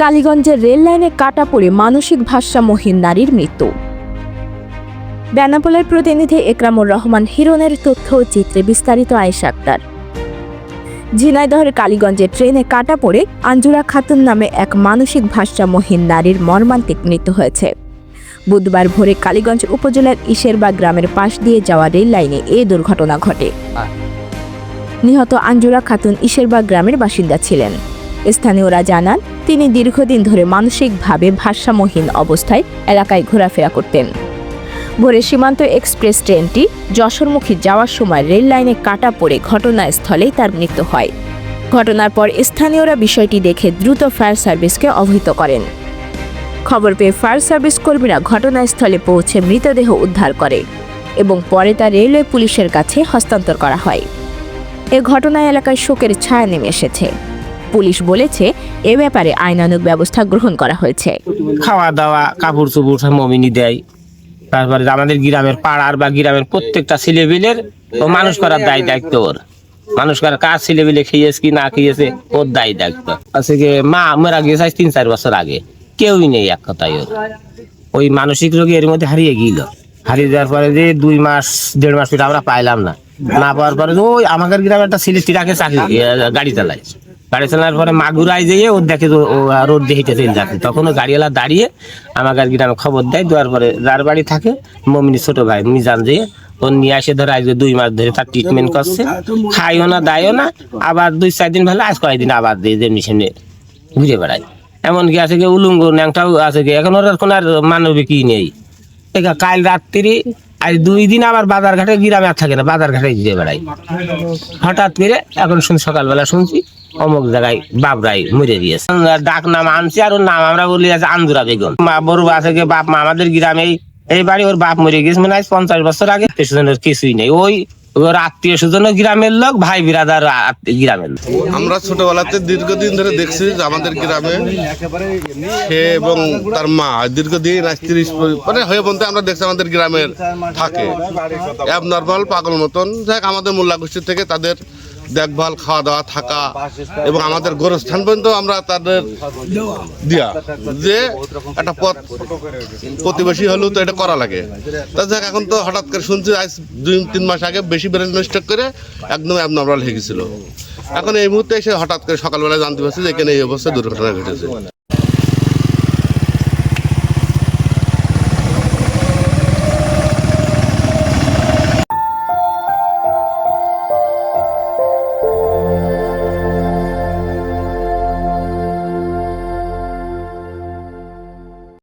কালীগঞ্জের rail লাইনে কাটা পড়ে মানসিক ভারসাম্যহীন নারীর মৃত্যু। বেনাপোলের প্রতিনিধি একরামুর রহমান হিরনের তথ্য চিত্রে বিস্তারিত আয়েশা আক্তার। ঝিনাইদহের কালীগঞ্জে ট্রেনে কাটা পড়ে আঞ্জুরা খাতুন নামে এক মানসিক ভারসাম্যহীন নারীর মর্মান্তিক মৃত্যু হয়েছে। বুধবার ভোরে কালীগঞ্জ উপজেলার ইশেরবা গ্রামের পাশ দিয়ে যাওয়া রেল লাইনে এই দুর্ঘটনা ঘটে। নিহত আঞ্জুরা খাতুন ইশেরবা গ্রামের বাসিন্দা ছিলেন। স্থানীয়রা জানান, তিনি দীর্ঘদিন ধরে মানসিকভাবে ভারসাম্যহীন অবস্থায় এলাকায় ঘোরাফেরা করতেন। ভোরে সীমান্ত এক্সপ্রেস ট্রেনটি যশোরমুখী যাওয়ার সময় রেল লাইনে কাটা পড়ে ঘটনাস্থলেই তার মৃত্যু হয়। ঘটনার পর স্থানীয়রা বিষয়টি দেখে দ্রুত ফায়ার সার্ভিসকে অবহিত করেন। খবর পেয়ে ফায়ার সার্ভিস কর্মীরা ঘটনাস্থলে পৌঁছে মৃতদেহ উদ্ধার করে এবং পরে তা রেলওয়ে পুলিশের কাছে হস্তান্তর করা হয়। এ ঘটনায় এলাকায় শোকের ছায়া নেমে এসেছে। পুলিশ বলেছে, এ ব্যাপারে আইনানুগ ব্যবস্থা গ্রহণ করা হয়েছে। খাওয়া দাওয়া কাপড় চোপড় মমিনি দেয়। তারপরে আমাদের গ্রামের পাড়ার বা গ্রামের প্রত্যেকটা ছেলেবিলের ও মানুষ করার দায় দায়িত্ব ওর। মানুষ কার ছেলেবিলে খেয়েছে কি না খেয়েছে, ওর দায় দায়িত্ব। আছে কি মা মারা গিয়েছে তিন চার বছর আগে, কেউই নেই এক কথায় ওর। ওই মানসিক রোগী এর মধ্যে হারিয়ে গিল হারিয়ে যাওয়ার পরে যে দুই মাস, দেড় মাস পরে আমরা পাইলাম না। না পাওয়ার পরে ওই আমাদের গ্রামে একটা ছেলে টিরাকে চাকরি গাড়ি চালায়। গাড়ি চালানোর পরে মাগুর মাগুরায় যেয়ে ওর দেখে রোড দিয়ে হেঁটে চলে যাচ্ছে তখন গাড়িওয়ালা দাঁড়িয়ে আমাদের গ্রামে খবর দেয়, দেওয়ার পরে যার বাড়ি থাকে মমিনী ছোট ভাই মিজান যেয়ে, ও নিয়ে আসে ধরে আজকে দুই মাস ধরে তার ট্রিটমেন্ট করছে। খাইও না, দায়ও না, আবার দুই চার দিন ভালো, আজ কয়েকদিন আবার দিয়ে যেমনি সেমনি ঘুরে বেড়ায়। এমনকি আছে কি উলুঙ্গ ন্যাংটাও আছে কি এখন ওর কোনো আর মানবিকই নেই। দেখা কাল রাত্রি, আজ দুই দিন আবার বাজার ঘাটে গ্রামে আর থাকে না বাজার ঘাটে ঘুরে বেড়াই হঠাৎ করে এখন শুন সকালবেলা শুনছি অমুক জায়গায় বাবরাই মরে গিয়েছে। ডাক নাম আনছি আর ওর নাম আমরা বলি আছে আন্দুরা বেগম। মা বড় আছে বাপ মা আমাদের গ্রামে এই বাড়ি ওর বাপ মরে গেছে মানে পঞ্চাশ বছর আগে। স্টেশনের কিছুই নেই। ওই ওর আত্মীয় স্বজন গ্রামের লোক, ভাই বিরাদার গ্রামের লোক। আমরা ছোটবেলাতে দীর্ঘদিন ধরে দেখছি যে আমাদের গ্রামে সে এবং তার মা দীর্ঘদিন আজ তিরিশ মানে হয়ে বলতে আমরা দেখছি আমাদের গ্রামের থাকে। নর্মাল পাগল মতন। যাক, আমাদের মোল্লা গোষ্ঠী থেকে তাদের দেখভাল খাওয়া দাওয়া থাকা এবং আমাদের গোরস্থান পর্যন্ত আমরা তাদের দিয়া। যে একটা পথ প্রতিবেশী হলেও তো এটা করা লাগে। তা যাক, এখন তো হঠাৎ করে শুনছি আজ দুই, তিন মাস আগে বেশি ব্রেন মিস্টেক করে একদম অ্যাবনর্মাল হয়ে গেছিল। এখন এই মুহূর্তে এসে হঠাৎ করে সকালবেলা জানতে পারছি যে এখানে এই অবস্থায় দুর্ঘটনা ঘটেছে।